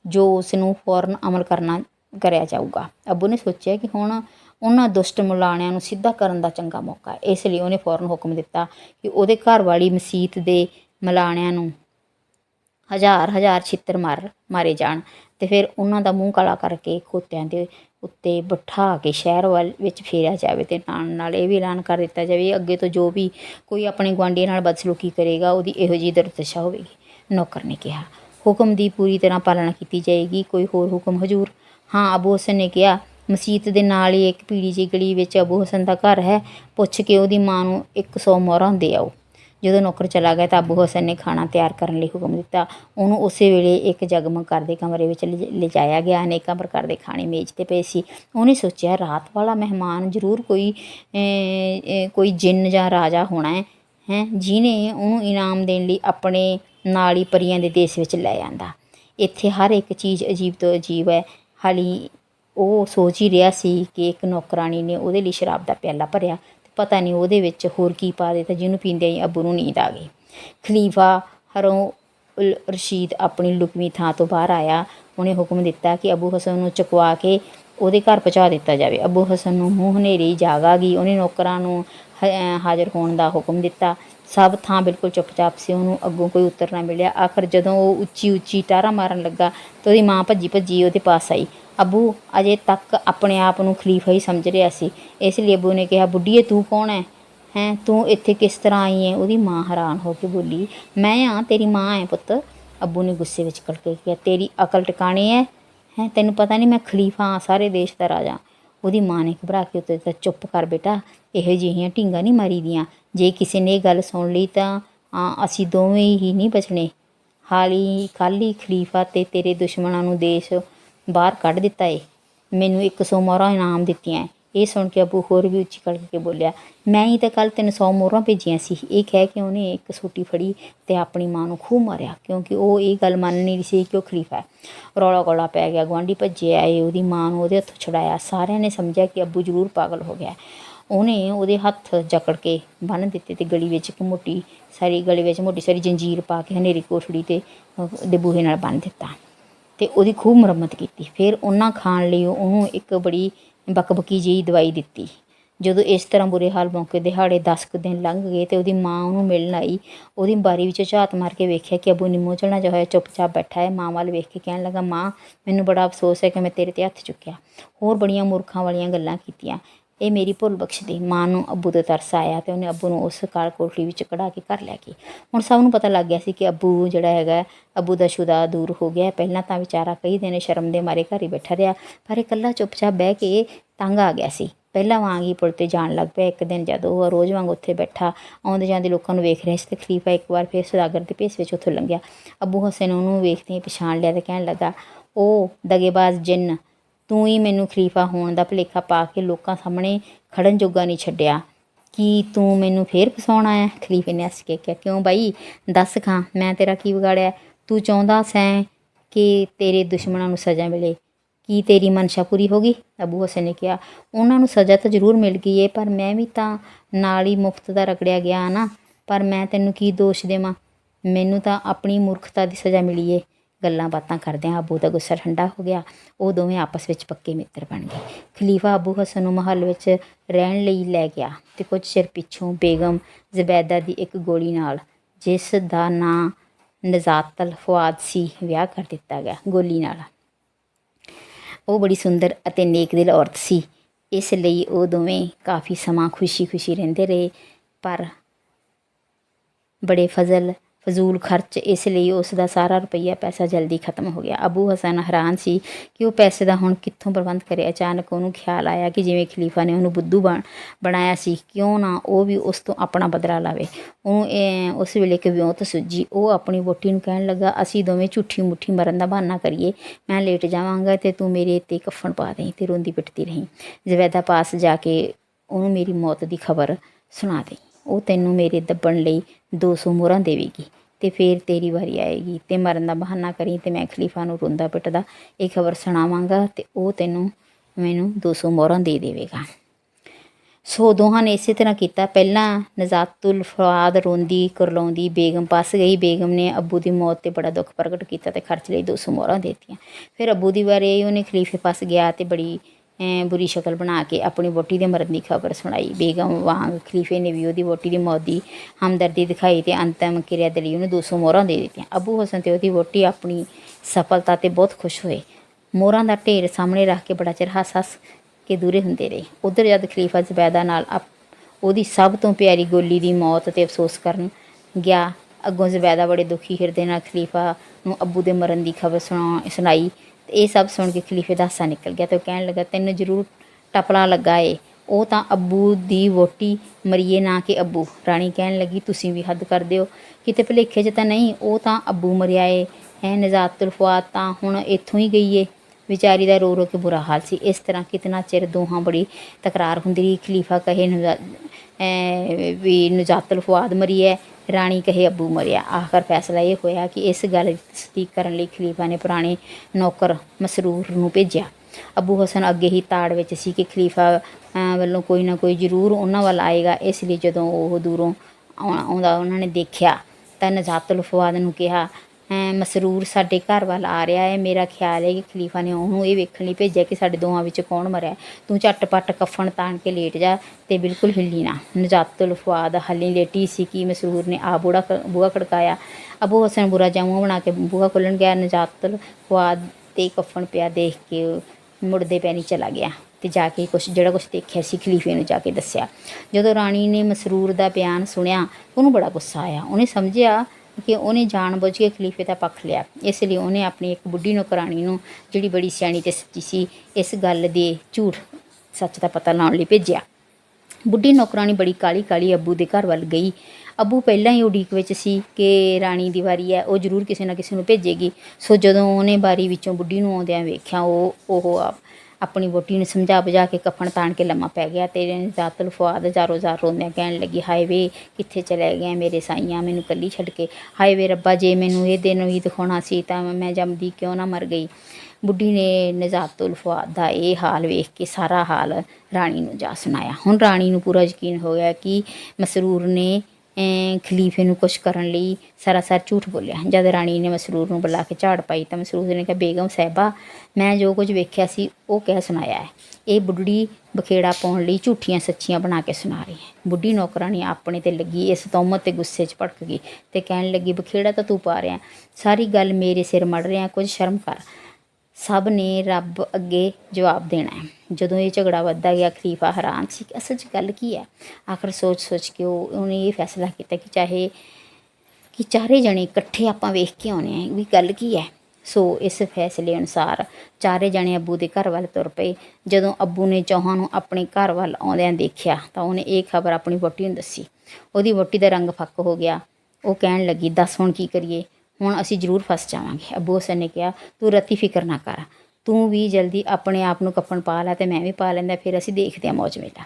ਜੋ ਉਸ ਨੂੰ ਫੌਰਨ ਅਮਲ ਕਰਨਾ, ਕਰਿਆ ਜਾਊਗਾ। ਅੱਬੂ ਨੇ ਸੋਚਿਆ ਕਿ ਹੁਣ ਉਹਨਾਂ ਦੁਸ਼ਟ ਮੁਲਾਣਿਆਂ ਨੂੰ ਸਿੱਧਾ ਕਰਨ ਦਾ ਚੰਗਾ ਮੌਕਾ ਹੈ। ਇਸ ਲਈ ਉਹਨੇ ਫੌਰਨ ਹੁਕਮ ਦਿੱਤਾ ਕਿ ਉਹਦੇ ਘਰ ਵਾਲੀ ਮਸੀਤ ਦੇ ਮਲਾਣਿਆਂ ਨੂੰ ਹਜ਼ਾਰ ਹਜ਼ਾਰ ਛਿੱਤਰ ਮਾਰ, ਮਾਰੇ ਜਾਣ ਤੇ ਫਿਰ ਉਹਨਾਂ ਦਾ ਮੂੰਹ ਕਾਲਾ ਕਰਕੇ ਖੋਤਿਆਂ ਦੇ ਉੱਤੇ ਬਿਠਾ ਕੇ ਸ਼ਹਿਰ ਵੱਲ ਵਿੱਚ ਫੇਰਿਆ ਜਾਵੇ ਤੇ ਨਾਲ ਨਾਲ ਇਹ ਵੀ ਐਲਾਨ ਕਰ ਦਿੱਤਾ ਜਾਵੇ ਅੱਗੇ ਤੋਂ ਜੋ ਵੀ ਕੋਈ ਆਪਣੇ ਗੁਆਂਢੀਆਂ ਨਾਲ ਬਦਸਲੂਕੀ ਕਰੇਗਾ ਉਹਦੀ ਇਹੋ ਜਿਹੀ ਦੁਰਦਸ਼ਾ ਹੋਵੇਗੀ। ਨੌਕਰ ਨੇ ਕਿਹਾ। ਹੁਕਮ ਦੀ ਪੂਰੀ ਤਰ੍ਹਾਂ ਪਾਲਣਾ ਕੀਤੀ ਜਾਏਗੀ, ਕੋਈ ਹੋਰ ਹੁਕਮ? ਹਜ਼ੂਰ। ਹਾਂ, ਅਬੂ ਹਸਨ ਨੇ ਕਿਹਾ ਮਸਜਿਦ ਦੇ ਨਾਲ ਹੀ ਇੱਕ ਪੀੜੀ ਜਿਹੀ ਗਲੀ ਵਿੱਚ ਅਬੂ ਹਸਨ ਦਾ ਘਰ ਹੈ। ਪੁੱਛ ਕੇ ਉਹਦੀ ਮਾਂ ਨੂੰ 100 ਮੋਹਰਾਂ ਦੇ ਆਓ। ਜਦੋਂ ਨੌਕਰ ਚਲਾ ਗਿਆ ਤਾਂ ਅਬੂ ਹਸਨ ਨੇ ਖਾਣਾ ਤਿਆਰ ਕਰਨ ਲਈ ਹੁਕਮ ਦਿੱਤਾ। ਉਹਨੂੰ ਉਸੇ ਵੇਲੇ ਇੱਕ ਜਗਮਗ ਕਰਦੇ ਕਮਰੇ ਵਿੱਚ ਲਿਜ- ਲਿਜਾਇਆ ਗਿਆ। ਅਨੇਕਾਂ ਪ੍ਰਕਾਰ ਦੇ ਖਾਣੇ ਮੇਜ਼ ਤੇ ਪਏ ਸੀ। ਉਹਨੇ ਸੋਚਿਆ, ਰਾਤ ਵਾਲਾ ਮਹਿਮਾਨ ਜ਼ਰੂਰ ਕੋਈ ਕੋਈ ਜਿੰਨ ਜਾਂ ਰਾਜਾ ਹੋਣਾ ਹੈ। ਹੈ? ਜਿਨੇ ਉਹਨੂੰ ਇਨਾਮ ਦੇਣ ਲਈ ਆਪਣੇ ਨਾਲ ਹੀ ਪਰੀਆਂ ਦੇ ਦੇਸ਼ ਵਿੱਚ ਲੈ ਜਾਂਦਾ ਇੱਥੇ ਹਰ ਇੱਕ ਚੀਜ਼ ਅਜੀਬ ਤੋਂ ਅਜੀਬ ਹੈ। ਹਾਲੀ ਉਹ ਸੋਚ ਹੀ ਰਿਹਾ ਸੀ ਕਿ ਇੱਕ ਨੌਕਰਾਣੀ ਨੇ ਉਹਦੇ ਲਈ ਸ਼ਰਾਬ ਦਾ ਪਿਆਲਾ ਭਰਿਆ ਤੇ ਪਤਾ ਨਹੀਂ ਉਹਦੇ ਵਿੱਚ ਹੋਰ ਕੀ ਪਾ ਦਿੱਤਾ ਜਿਹਨੂੰ ਪੀਂਦਿਆਂ ਹੀ ਅੱਬੂ ਨੂੰ ਨੀਂਦ ਆ ਗਈ। ਖਲੀਫਾ ਹਰੋਂ ਉਲ ਰਸ਼ੀਦ ਆਪਣੀ ਲੁਕਵੀਂ ਥਾਂ ਤੋਂ ਬਾਹਰ ਆਇਆ। ਉਹਨੇ ਹੁਕਮ ਦਿੱਤਾ ਕਿ ਅਬੂ ਹਸਨ ਨੂੰ ਚੁਕਵਾ ਕੇ ਉਹਦੇ ਘਰ ਪਹੁੰਚਾ ਦਿੱਤਾ ਜਾਵੇ। ਅਬੂ ਹਸਨ ਨੂੰ ਮੂੰਹ ਹਨੇਰੀ ਜਾਗ ਆ ਗਈ। ਉਹਨੇ ਨੌਕਰਾਂ ਨੂੰ ਹਾਜ਼ਰ ਹੋਣ ਦਾ ਹੁਕਮ ਦਿੱਤਾ। ਸਭ ਥਾਂ ਬਿਲਕੁਲ ਚੁੱਪਚਾਪ ਸੀ, ਉਹਨੂੰ ਅੱਗੋਂ ਕੋਈ ਉੱਤਰ ਨਾ ਮਿਲਿਆ। ਆਖਰ ਜਦੋਂ ਉਹ ਉੱਚੀ ਉੱਚੀ ਟਾਰਾ ਮਾਰਨ ਲੱਗਾ, ਤਾਂ ਉਹਦੀ ਮਾਂ ਭੱਜੀ ਭੱਜੀ ਉਹਦੇ ਪਾਸ ਆਈ। ਅੱਬੂ, ਅਜੇ ਤੱਕ ਆਪਣੇ ਆਪ ਨੂੰ ਖਲੀਫਾ ਹੀ ਸਮਝ ਰਿਹਾ ਸੀ। ਇਸ ਲਈ ਅੱਬੂ ਨੇ ਕਿਹਾ, ਬੁੱਢੀਏ, ਤੂੰ ਕੌਣ ਹੈ? ਹੈਂ, ਤੂੰ ਇੱਥੇ ਕਿਸ ਤਰ੍ਹਾਂ ਆਈ ਹੈ? ਉਹਦੀ ਮਾਂ ਹੈਰਾਨ ਹੋ ਕੇ ਬੋਲੀ, ਮੈਂ ਆ, ਤੇਰੀ ਮਾਂ ਹੈ ਪੁੱਤ। ਅੱਬੂ ਨੇ ਗੁੱਸੇ ਵਿੱਚ ਕੜਕੇ ਕਿਹਾ, ਤੇਰੀ ਅਕਲ ਟਿਕਾਣੇ ਹੈ? ਹੈ, ਤੈਨੂੰ ਪਤਾ ਨਹੀਂ ਮੈਂ ਖਲੀਫਾ ਹਾਂ, ਸਾਰੇ ਦੇਸ਼ ਦਾ ਰਾਜਾ ਉਹਦੀ ਮਾਂ ਨੇ ਘਬਰਾ ਕੇ ਉੱਤੇ ਦਿੱਤਾ ਚੁੱਪ ਕਰ ਬੇਟਾ ਇਹੋ ਜਿਹੀਆਂ ਢੀਂਗਾਂ ਨਹੀਂ ਮਾਰੀਦੀਆਂ। ਜੇ ਕਿਸੇ ਨੇ ਇਹ ਗੱਲ ਸੁਣ ਲਈ ਤਾਂ ਅਸੀਂ ਦੋਵੇਂ ਹੀ ਨਹੀਂ ਬਚਣੇ। ਹਾਲੀ ਖਾਲੀ ਖਲੀਫਾ ਤੇ ਤੇਰੇ ਦੁਸ਼ਮਣਾਂ ਨੂੰ ਦੇਸ਼ ਬਾਹਰ ਕੱਢ ਦਿੱਤਾ ਏ। ਮੈਨੂੰ 100 ਮੋਹਰਾਂ ਇਨਾਮ ਦਿੱਤੀਆਂ ਏ। ਇਹ ਸੁਣ ਕੇ ਅਬੂ ਹੋਰ ਵੀ ਉੱਚੀ ਕਰਕੇ ਕੇ ਬੋਲਿਆ, ਮੈਂ ਹੀ ਤਾਂ ਕੱਲ 300 ਮੋਹਰਾਂ ਭੇਜੀਆਂ ਸੀ। ਇਹ ਕਹਿ ਕੇ ਉਹਨੇ ਇੱਕ ਸੋਟੀ ਫੜੀ ਤੇ ਆਪਣੀ ਮਾਂ ਨੂੰ ਖੂਹ ਮਾਰਿਆ, ਕਿਉਂਕਿ ਉਹ ਇਹ ਗੱਲ ਮੰਨ ਨਹੀਂ ਰਹੀ ਸੀ ਕਿ ਉਹ ਖਲੀਫਾ ਹੈ। ਰੌਲਾ ਗੋਲਾ ਪੈ ਗਿਆ, ਗੁਆਂਢੀ ਭੱਜੇ ਆਏ, ਉਹਦੀ ਮਾਂ ਨੂੰ ਉਹਦੇ ਹੱਥੋਂ ਛੁਡਾਇਆ। ਸਾਰਿਆਂ ਨੇ ਸਮਝਿਆ ਕਿ ਅੱਬੂ ਜ਼ਰੂਰ ਪਾਗਲ ਹੋ ਗਿਆ ਉਹਨੇ ਉਹਦੇ ਹੱਥ ਜਕੜ ਕੇ ਬੰਨ੍ਹ ਦਿੱਤੇ ਤੇ ਗਲੀ ਵਿੱਚ ਇੱਕ ਮੋਟੀ ਸਾਰੀ ਗਲੀ ਵਿੱਚ ਮੋਟੀ ਸਾਰੀ ਜੰਜੀਰ ਪਾ ਕੇ ਹਨੇਰੀ ਕੋਠੜੀ ਤੇ ਦੇ ਬੂਹੇ ਨਾਲ ਬੰਨ੍ਹ ਦਿੱਤਾ। ਤੇ ਉਹਦੀ ਖੂਬ ਮੁਰੰਮਤ ਕੀਤੀ। ਫਿਰ ਉਹਨਾਂ ਖਾਣ ਲਈ ਉਹਨੂੰ ਇੱਕ ਬੜੀ ਬਕਬਕੀ ਜਿਹੀ ਦਵਾਈ ਦਿੱਤੀ। ਜਦੋਂ ਇਸ ਤਰ੍ਹਾਂ ਬੁਰੇ ਹਾਲ ਮੌਕੇ ਦਿਹਾੜੇ 10 ਕੁ ਦਿਨ ਲੰਘ ਗਏ ਤੇ ਉਹਦੀ ਮਾਂ ਉਹਨੂੰ ਮਿਲਣ ਆਈ, ਉਹਦੀ ਬਾਰੀ ਵਿੱਚੋਂ ਝਾਤ ਮਾਰ ਕੇ ਵੇਖਿਆ ਕਿ ਅਬੂ ਨਿੰਮੋ ਚੜਨਾ ਜਿਹਾ ਹੋਇਆ, ਚੁੱਪਚਾਪ ਬੈਠਾ ਹੈ। ਮਾਂ ਵੱਲ ਵੇਖ ਕੇ ਕਹਿਣ ਲੱਗਾ, ਮਾਂ, ਮੈਨੂੰ ਬੜਾ ਅਫਸੋਸ ਹੈ ਕਿ ਮੈਂ ਤੇਰੇ ਤੇ ਹੱਥ ਚੁੱਕਿਆ। ਹੋਰ ਬੜੀਆਂ ਮੂਰਖਾਂ ਵਾਲੀਆਂ ਗੱਲਾਂ ਕੀਤੀਆਂ। ਇਹ ਮੇਰੀ ਭੁੱਲ ਬਖਸ਼ ਦੇ ਮਾਂ ਨੂੰ ਅੱਬੂ ਤੇ ਤਰਸ ਆਇਆ ਤੇ ਉਹਨੇ ਅੱਬੂ ਨੂੰ ਉਸ ਕਾਲ ਕੋਠੜੀ ਵਿੱਚ ਕਢਾ ਕੇ ਘਰ ਲੈ ਗਈ। ਹੁਣ ਸਭ ਨੂੰ ਪਤਾ ਲੱਗ ਗਿਆ ਸੀ ਕਿ ਅੱਬੂ ਜਿਹੜਾ ਹੈਗਾ, ਅੱਬੂ ਦਾ ਸ਼ੁਦਾ ਦੂਰ ਹੋ ਗਿਆ। ਪਹਿਲਾਂ ਤਾਂ ਵਿਚਾਰਾ ਕਈ ਦਿਨ ਸ਼ਰਮ ਦੇ ਮਾਰੇ ਘਰ ਹੀ ਬੈਠਾ ਰਿਹਾ, ਪਰ ਇਹ ਇਕੱਲਾ ਚੁੱਪਚਾਪ ਬਹਿ ਕੇ ਤੰਗ ਆ ਗਿਆ ਸੀ। ਪਹਿਲਾਂ ਵਾਂਗ ਹੀ ਪੁਲ ਤੇ ਜਾਣ ਲੱਗ ਪਿਆ। ਇੱਕ ਦਿਨ ਜਦੋਂ ਉਹ ਰੋਜ਼ ਵਾਂਗ ਉੱਥੇ ਬੈਠਾ, ਆਉਂਦੇ ਜਾਂਦੇ ਲੋਕਾਂ ਨੂੰ ਵੇਖ ਰਿਹਾ ਸੀ ਤਕਲੀਫ਼ ਖਲੀਫਾ ਇੱਕ ਵਾਰ ਫਿਰ ਸੁਦਾਗਰ ਦੇ ਭੇਸ ਵਿੱਚ ਉੱਥੋਂ ਲੰਘਿਆ। ਅੱਬੂ ਹਸਨ ਉਹਨੂੰ ਵੇਖਦੇ ਹੀ ਪਛਾਣ ਲਿਆ ਤੇ ਕਹਿਣ ਲੱਗਾ, ਉਹ ਦਗੇਬਾਜ਼ ਜਿੰਨ ਤੂੰ ਹੀ ਮੈਨੂੰ ਖਲੀਫਾ ਹੋਣ ਦਾ ਭੁਲੇਖਾ ਪਾ ਕੇ ਲੋਕਾਂ ਸਾਹਮਣੇ ਖੜਨ ਜੋਗਾ ਨਹੀਂ ਛੱਡਿਆ। ਕੀ ਤੂੰ ਮੈਨੂੰ ਫੇਰ ਫਸਾਉਣਾ ਹੈ? ਖਲੀਫੇ ਨੇ ਹੱਸ ਕੇ ਕਿਹਾ, ਕਿਉਂ ਬਾਈ? ਦੱਸ ਖਾਂ, ਮੈਂ ਤੇਰਾ ਕੀ ਵਿਗਾੜਿਆ? ਤੂੰ ਚਾਹੁੰਦਾ ਸੈਂ ਕਿ ਤੇਰੇ ਦੁਸ਼ਮਣਾਂ ਨੂੰ ਸਜ਼ਾ ਮਿਲੇ। ਕੀ ਤੇਰੀ ਮਨਸ਼ਾ ਪੂਰੀ ਹੋ ਗਈ? ਅਬੂ ਹਸਨ ਨੇ ਕਿਹਾ, ਉਹਨਾਂ ਨੂੰ ਸਜ਼ਾ ਤਾਂ ਜ਼ਰੂਰ ਮਿਲ ਗਈ ਏ, ਪਰ ਮੈਂ ਵੀ ਤਾਂ ਨਾਲ ਹੀ ਮੁਫਤ ਦਾ ਰਗੜਿਆ ਗਿਆ ਨਾ। ਪਰ ਮੈਂ ਤੈਨੂੰ ਕੀ ਦੋਸ਼ ਦੇਵਾਂ? ਮੈਨੂੰ ਤਾਂ ਆਪਣੀ ਮੂਰਖਤਾ ਦੀ ਸਜ਼ਾ ਮਿਲੀ ਏ। ਗੱਲਾਂ ਬਾਤਾਂ ਕਰਦਿਆਂ ਅਬੂ ਦਾ ਗੁੱਸਾ ਠੰਡਾ ਹੋ ਗਿਆ, ਉਹ ਦੋਵੇਂ ਆਪਸ ਵਿੱਚ ਪੱਕੇ ਮਿੱਤਰ ਬਣ ਗਏ। ਖਲੀਫਾ ਅਬੂ ਹਸਨ ਨੂੰ ਮਹੱਲ ਵਿੱਚ ਰਹਿਣ ਲਈ ਲੈ ਗਿਆ ਤੇ ਕੁਝ ਚਿਰ ਪਿੱਛੋਂ ਬੇਗਮ ਜ਼ਬੈਦਾ ਦੀ ਇੱਕ ਗੋਲੀ ਨਾਲ, ਜਿਸ ਦਾ ਨਾਂ ਨਜ਼ਾਤਲ ਫੁਆਦ ਸੀ, ਵਿਆਹ ਕਰ ਦਿੱਤਾ ਗਿਆ ਗੋਲੀ ਨਾਲ। ਉਹ ਬੜੀ ਸੁੰਦਰ ਅਤੇ ਨੇਕ ਦਿਲ ਔਰਤ ਸੀ। ਇਸ ਲਈ ਉਹ ਦੋਵੇਂ ਕਾਫੀ ਸਮਾਂ ਖੁਸ਼ੀ-ਖੁਸ਼ੀ ਰਹਿੰਦੇ ਰਹੇ, ਪਰ ਬੜੇ ਫਜ਼ਲ ਫਜ਼ੂਲ ਖਰਚ ਇਸ ਲਈ ਉਸ ਦਾ ਸਾਰਾ ਰੁਪਈਆ ਪੈਸਾ ਜਲਦੀ ਖਤਮ ਹੋ ਗਿਆ। ਅਬੂ ਹਸਨ ਹੈਰਾਨ ਸੀ ਕਿ ਉਹ ਪੈਸੇ ਦਾ ਹੁਣ ਕਿੱਥੋਂ ਪ੍ਰਬੰਧ ਕਰੇ। ਅਚਾਨਕ ਉਹਨੂੰ ਖਿਆਲ ਆਇਆ ਕਿ ਜਿਵੇਂ ਖਲੀਫਾ ਨੇ ਉਹਨੂੰ ਬੁੱਧੂ ਬਣ, ਬਣਾਇਆ ਸੀ, ਕਿਉਂ ਨਾ ਉਹ ਵੀ ਉਸ ਤੋਂ ਆਪਣਾ ਬਦਲਾ ਲਾਵੇ। ਉਹਨੂੰ ਇਹ, ਉਸ ਵੇਲੇ ਇੱਕ ਵਿਉਂਤ ਸੁੱਜੀ ਉਹ ਆਪਣੀ ਵੋਟੀ ਨੂੰ ਕਹਿਣ ਲੱਗਾ, ਅਸੀਂ ਦੋਵੇਂ ਝੂਠੀ ਮੁੱਠੀ ਮਰਨ ਦਾ ਬਹਾਨਾ ਕਰੀਏ। ਮੈਂ ਲੇਟ ਜਾਵਾਂਗਾ ਤੇ ਤੂੰ ਮੇਰੇ ਤੇ ਕਫਨ ਪਾ ਦੇਈਂ ਤੇ ਰੋਂਦੀ ਪਿੱਟਦੀ ਰਹੀ। ਜ਼ਵੈਦਾ ਪਾਸ ਜਾ ਕੇ ਉਹਨੂੰ ਮੇਰੀ ਮੌਤ ਦੀ ਖਬਰ ਸੁਣਾ ਦੇ ਉਹ ਤੈਨੂੰ ਮੇਰੇ ਦੱਬਣ ਲਈ 200 ਮੋਹਰਾਂ ਦੇਵੇਗੀ। ਤੇ ਫੇਰ ਤੇਰੀ ਵਾਰੀ ਆਏਗੀ ਤੇ ਮਰਨ ਦਾ ਬਹਾਨਾ ਕਰੀ ਤੇ ਮੈਂ ਖਲੀਫਾ ਨੂੰ ਰੋਂਦਾ ਪਿੱਟਦਾ, ਇਹ ਖਬਰ ਸੁਣਾਵਾਂਗਾ ਤੇ ਉਹ ਤੈਨੂੰ ਮੈਨੂੰ 200 ਮੋਹਰਾਂ ਦੇ ਦੇਵੇਗਾ। ਸੋ ਦੋਹਾਂ ਨੇ ਇਸੇ ਤਰ੍ਹਾਂ ਕੀਤਾ। ਪਹਿਲਾਂ ਨਜ਼ਾਤੁਲ ਫਰਾਦ ਰੋਂਦੀ, ਕਰਲਾਉਂਦੀ, ਬੇਗਮ ਪਾਸ ਗਈ। ਬੇਗਮ ਨੇ ਅੱਬੂ ਦੀ ਮੌਤ ਤੇ ਬੜਾ ਦੁੱਖ ਪ੍ਰਗਟ ਕੀਤਾ ਤੇ ਖਰਚ ਲਈ 200 ਮੋਹਰਾਂ ਦੇਤੀਆਂ। ਫਿਰ ਅੱਬੂ ਦੀ ਵਾਰੀ ਆਈ, ਉਹਨੇ ਖਲੀਫੇ ਪਾਸ ਗਿਆ ਤੇ ਬੜੀ ਬੁਰੀ ਸ਼ਕਲ ਬਣਾ ਕੇ ਆਪਣੀ ਵੋਟੀ ਦੇ ਮਰਨ ਦੀ ਖਬਰ ਸੁਣਾਈ। ਬੇਗਮ ਵਾਂਗ ਖਲੀਫੇ ਨੇ ਵੀ ਉਹਦੀ ਵੋਟੀ ਦੀ ਮੌਤ ਦੀ ਹਮਦਰਦੀ ਦਿਖਾਈ ਤੇ ਅੰਤਮ ਕਿਰਿਆ ਦੇ ਲਈ ਉਹਨੂੰ 200 ਮੋਹਰਾਂ ਦੇ ਦਿੱਤੀਆਂ। ਅੱਬੂ ਹਸਨ ਤੇ ਉਹਦੀ ਵੋਟੀ ਆਪਣੀ ਸਫਲਤਾ ਤੇ ਬਹੁਤ ਖੁਸ਼ ਹੋਏ। ਮੋਹਰਾਂ ਦਾ ਢੇਰ ਸਾਹਮਣੇ ਰੱਖ ਕੇ ਬੜਾ ਚਿਰ ਹੱਸ ਹੱਸ ਕੇ ਦੂਰੇ ਹੁੰਦੇ ਰਹੇ। ਉਧਰ ਜਦ ਖਲੀਫਾ ਜ਼ਬੈਦਾ ਨਾਲ ਅਪ- ਉਹਦੀ ਸਭ ਤੋਂ ਪਿਆਰੀ ਗੋਲੀ ਦੀ ਮੌਤ ਤੇ ਅਫਸੋਸ ਕਰਨ ਗਿਆ, ਅੱਗੋਂ ਜ਼ਬੈਦਾ ਬੜੇ ਦੁਖੀ ਹਿਰਦੇ ਨਾਲ ਖਲੀਫਾ ਨੂੰ ਅੱਬੂ ਦੇ ਮਰਨ ਦੀ ਖਬਰ ਸੁਣਾ, ਸੁਣਾਈ। ਤੇ ਇਹ ਸਭ ਸੁਣ ਕੇ ਖਲੀਫੇ ਦਾ ਹਾਸਾ ਨਿਕਲ ਗਿਆ ਤੇ ਉਹ ਕਹਿਣ ਲੱਗਾ, ਤੈਨੂੰ ਜ਼ਰੂਰ ਟਪਲਾ ਲੱਗਾ ਏ। ਉਹ ਤਾਂ ਅੱਬੂ ਦੀ ਵੋਟੀ ਮਰੀਏ ਨਾ ਕਿ ਅੱਬੂ। ਰਾਣੀ ਕਹਿਣ ਲੱਗੀ, ਤੁਸੀਂ ਵੀ ਹੱਦ ਕਰ ਦਿਓ ਕਿਤੇ ਭੁਲੇਖੇ 'ਚ ਤਾਂ ਨਹੀਂ, ਉਹ ਤਾਂ ਅੱਬੂ ਮਰਿਆ ਏ। ਹੈ ਨਜ਼ਾਤੁਲ ਫੁਆਦ ਤਾਂ ਹੁਣ ਇੱਥੋਂ ਹੀ ਗਈ ਏ। ਵਿਚਾਰੀ ਦਾ ਰੋ ਰੋ ਕੇ ਬੁਰਾ ਹਾਲ ਸੀ। ਇਸ ਤਰ੍ਹਾਂ ਕਿਤਨਾ ਚਿਰ ਦੋਹਾਂ ਬੜੀ ਤਕਰਾਰ ਹੁੰਦੀ ਰਹੀ, ਖਲੀਫਾ ਕਹੇ, ਨਜ਼ਾ- ਵੀ ਨਜਾਤਲ ਫੁਆਦ ਮਰੀ ਹੈ ਰਾਣੀ ਕਹੇ ਅੱਬੂ ਮਰਿਆ। ਆਖਰ ਫੈਸਲਾ ਇਹ ਹੋਇਆ ਕਿ ਇਸ ਗੱਲ ਦੀ ਤਸਦੀਕ ਕਰਨ ਲਈ ਖਲੀਫਾ ਨੇ ਪੁਰਾਣੇ ਨੌਕਰ ਮਸਰੂਰ ਨੂੰ ਭੇਜਿਆ। ਅੱਬੂ ਹਸਨ ਅੱਗੇ ਹੀ ਤਾੜ ਵਿੱਚ ਸੀ ਕਿ ਖਲੀਫਾ ਵੱਲੋਂ ਕੋਈ ਨਾ ਕੋਈ ਜ਼ਰੂਰ ਉਹਨਾਂ ਵੱਲ ਆਏਗਾ। ਇਸ ਲਈ ਜਦੋਂ ਉਹ ਦੂਰੋਂ ਆਉਣਾ- ਆਉਂਦਾ, ਉਹਨਾਂ ਨੇ ਦੇਖਿਆ ਤਾਂ ਨਜ਼ਾਤੁਲ ਫਵਾਦ ਨੂੰ ਕਿਹਾ ਮਸਰੂਰ ਸਾਡੇ ਘਰ ਵੱਲ ਆ ਰਿਹਾ ਹੈ। ਮੇਰਾ ਖਿਆਲ ਹੈ ਕਿ ਖਲੀਫਾ ਨੇ ਉਹਨੂੰ ਇਹ ਵੇਖਣ ਲਈ ਭੇਜਿਆ ਕਿ ਸਾਡੇ ਦੋਹਾਂ ਵਿੱਚ ਕੌਣ ਮਰਿਆ ਤੂੰ ਝੱਟ-ਪੱਟ ਕਫਨ ਤਾਣ ਕੇ ਲੇਟ ਜਾ ਤੇ ਬਿਲਕੁਲ ਹਿੱਲੀ ਨਾ। ਨਜਾਤੁਲ ਫੁਆਦ ਹੱਲੀ ਲੇਟੀ ਸੀ ਕਿ ਮਸਰੂਰ ਨੇ ਆ ਬੂੜਾ ਬੂਹਾ ਖੜਕਾਇਆ। ਅਬੂ ਹਸਨ ਬੁਰਾ ਜਾਮੂ ਬਣਾ ਕੇ ਬੂਹਾ ਖੋਲਣ ਗਿਆ। ਨਜਾਤੁਲ ਫੁਆਦ ਤੇ ਕਫਨ ਪਿਆ ਦੇਖ ਕੇ ਮੁੜਦੇ ਪੈਣੀ ਚਲਾ ਗਿਆ ਤੇ ਜਾ ਕੇ ਕੁਛ, ਜਿਹੜਾ ਕੁਛ ਦੇਖਿਆ ਸੀ ਖਲੀਫੇ ਨੂੰ ਜਾ ਕੇ ਦੱਸਿਆ। ਜਦੋਂ ਰਾਣੀ ਨੇ ਮਸਰੂਰ ਦਾ ਬਿਆਨ ਸੁਣਿਆ, ਉਹਨੂੰ ਬੜਾ ਗੁੱਸਾ ਆਇਆ। ਉਹਨੇ ਸਮਝਿਆ ਕਿ ਉਹਨੇ ਜਾਣਬੁੱਝ ਕੇ ਖਲੀਫੇ ਦਾ ਪੱਖ ਲਿਆ। ਇਸ ਲਈ ਉਹਨੇ ਆਪਣੀ ਇੱਕ ਬੁੱਢੀ ਨੌਕਰਾਣੀ ਨੂੰ ਜਿਹੜੀ ਬੜੀ ਸਿਆਣੀ ਤੇ ਸੱਚੀ ਸੀ, ਇਸ ਗੱਲ ਦੇ ਝੂਠ ਸੱਚ ਦਾ ਪਤਾ ਲਾਉਣ ਲਈ ਭੇਜਿਆ। ਬੁੱਢੀ ਨੌਕਰਾਣੀ ਬੜੀ ਕਾਲੀ ਕਾਲੀ ਅੱਬੂ ਦੇ ਘਰ ਵੱਲ ਗਈ। ਅੱਬੂ ਪਹਿਲਾਂ ਹੀ ਉਡੀਕ ਵਿੱਚ ਸੀ ਕਿ ਰਾਣੀ ਦੀ ਵਾਰੀ ਹੈ, ਉਹ ਜ਼ਰੂਰ ਕਿਸੇ ਨਾ ਕਿਸੇ ਨੂੰ ਭੇਜੇਗੀ। ਸੋ ਜਦੋਂ ਉਹਨੇ ਬਾਰੀ ਵਿੱਚੋਂ ਬੁੱਢੀ ਨੂੰ ਆਉਂਦਿਆਂ ਵੇਖਿਆ, ਉਹ ਉਹ ਆਪ- ਆਪਣੀ ਵੋਟੀ ਨੂੰ ਸਮਝਾ ਬੁਝਾ ਕੇ ਕਫਨ ਤਾਣ ਕੇ ਲੰਮਾ ਪੈ ਗਿਆ। ਤੇ ਜ਼ਾਤਲ ਫੁਆਦ ਜ਼ਾਰੋ ਜ਼ਾਰ ਰੋਂਦਿਆਂ ਕਹਿਣ ਲੱਗੀ, ਹਾਏ ਵੇ, ਕਿੱਥੇ ਚਲੇ ਗਿਆ ਮੇਰੇ ਸਾਈਆਂ? ਮੈਨੂੰ ਕੱਲੀ ਛੱਡ ਕੇ। ਹਾਏ ਵੇ ਰੱਬਾ, ਜੇ ਮੈਨੂੰ ਇਹ ਦਿਨ ਵੀ ਦਿਖਾਉਣਾ ਸੀ ਤਾਂ ਮੈਂ ਜੰਮਦੀ ਕਿਉਂ ਨਾ ਮਰ ਗਈ? ਬੁੱਢੀ ਨੇ ਨਜ਼ਾਤੁਲ ਫੁਆਦ ਦਾ ਇਹ ਹਾਲ ਵੇਖ ਕੇ ਸਾਰਾ ਹਾਲ ਰਾਣੀ ਨੂੰ ਜਾ ਸੁਣਾਇਆ। ਹੁਣ ਰਾਣੀ ਨੂੰ ਪੂਰਾ ਯਕੀਨ ਹੋ ਗਿਆ ਕਿ ਮਸਰੂਰ ਨੇ ਖਲੀਫੇ ਨੂੰ ਕੁਛ ਕਰਨ ਲਈ ਸਰਾਸਰ ਝੂਠ ਬੋਲਿਆ। ਜਦ ਰਾਣੀ ਨੇ ਮਸਰੂਰ ਨੂੰ ਬੁਲਾ ਕੇ ਝਾੜ ਪਾਈ ਤਾਂ ਮਸਰੂਰ ਨੇ ਕਿਹਾ, ਬੇਗਮ ਸਾਹਿਬਾ, ਮੈਂ ਜੋ ਕੁਝ ਵੇਖਿਆ ਸੀ, ਉਹ ਕਹਿ ਸੁਣਾਇਆ ਹੈ। ਇਹ ਬੁੱਢੀ ਬਖੇੜਾ ਪਾਉਣ ਲਈ ਝੂਠੀਆਂ ਸੱਚੀਆਂ ਬਣਾ ਕੇ ਸੁਣਾ ਰਹੀ ਹੈ। ਬੁੱਢੀ ਨੌਕਰਾਣੀ ਆਪਣੇ ਤੇ ਲੱਗੀ, ਇਸ ਤੌਮਤ ਤੇ ਗੁੱਸੇ 'ਚ ਭੜਕ ਗਈ ਤੇ ਕਹਿਣ ਲੱਗੀ, ਬਖੇੜਾ ਤਾਂ ਤੂੰ ਪਾ ਰਿਹਾ। ਸਾਰੀ ਗੱਲ ਮੇਰੇ ਸਿਰ ਮੜ ਰਿਹਾ, ਕੁਝ ਸ਼ਰਮ ਕਰ। ਸਭ ਨੇ ਰੱਬ ਅੱਗੇ ਜਵਾਬ ਦੇਣਾ ਹੈ। ਜਦੋਂ ਇਹ ਝਗੜਾ ਵੱਧਦਾ ਗਿਆ, ਖਲੀਫਾ ਹੈਰਾਨ ਸੀ ਕਿ ਅਸਲ 'ਚ ਗੱਲ ਕੀ ਹੈ? ਆਖਰ ਸੋਚ-ਸੋਚ ਕੇ ਉਹ, ਉਹਨੇ ਇਹ ਫੈਸਲਾ ਕੀਤਾ ਕਿ ਚਾਹੇ, ਕਿ ਚਾਰੇ ਜਣੇ ਇਕੱਠੇ ਆਪਾਂ ਵੇਖ ਕੇ ਆਉਣੇ ਆ ਵੀ ਗੱਲ ਕੀ ਹੈ। ਸੋ ਇਸ ਫੈਸਲੇ ਅਨੁਸਾਰ ਚਾਰੇ ਜਣੇ ਅੱਬੂ ਦੇ ਘਰ ਵੱਲ ਤੁਰ ਪਏ। ਜਦੋਂ ਅੱਬੂ ਨੇ ਚੌਹਾਂ ਨੂੰ ਆਪਣੇ ਘਰ ਵੱਲ ਆਉਂਦਿਆਂ ਦੇਖਿਆ, ਤਾਂ ਉਹਨੇ ਇਹ ਖਬਰ ਆਪਣੀ ਵੋਟੀ ਨੂੰ ਦੱਸੀ। ਉਹਦੀ ਵੋਟੀ ਦਾ ਰੰਗ ਫੱਕ ਹੋ ਗਿਆ। ਉਹ ਕਹਿਣ ਲੱਗੀ, ਦੱਸ ਹੁਣ ਕੀ ਕਰੀਏ? ਹੁਣ ਅਸੀਂ ਜ਼ਰੂਰ ਫਸ ਜਾਵਾਂਗੇ। ਅੱਬੂ ਹਸਨ ਨੇ ਕਿਹਾ, ਤੂੰ ਰਤੀ ਫਿਕਰ ਨਾ ਕਰ। ਤੂੰ ਵੀ ਜਲਦੀ ਆਪਣੇ ਆਪ ਨੂੰ ਕਫਨ ਪਾ ਲੈ ਤੇ ਮੈਂ ਵੀ ਪਾ ਲੈਂਦਾ, ਫਿਰ ਅਸੀਂ ਦੇਖਦੇ ਹਾਂ ਮੌਜ ਮੇਲਾ।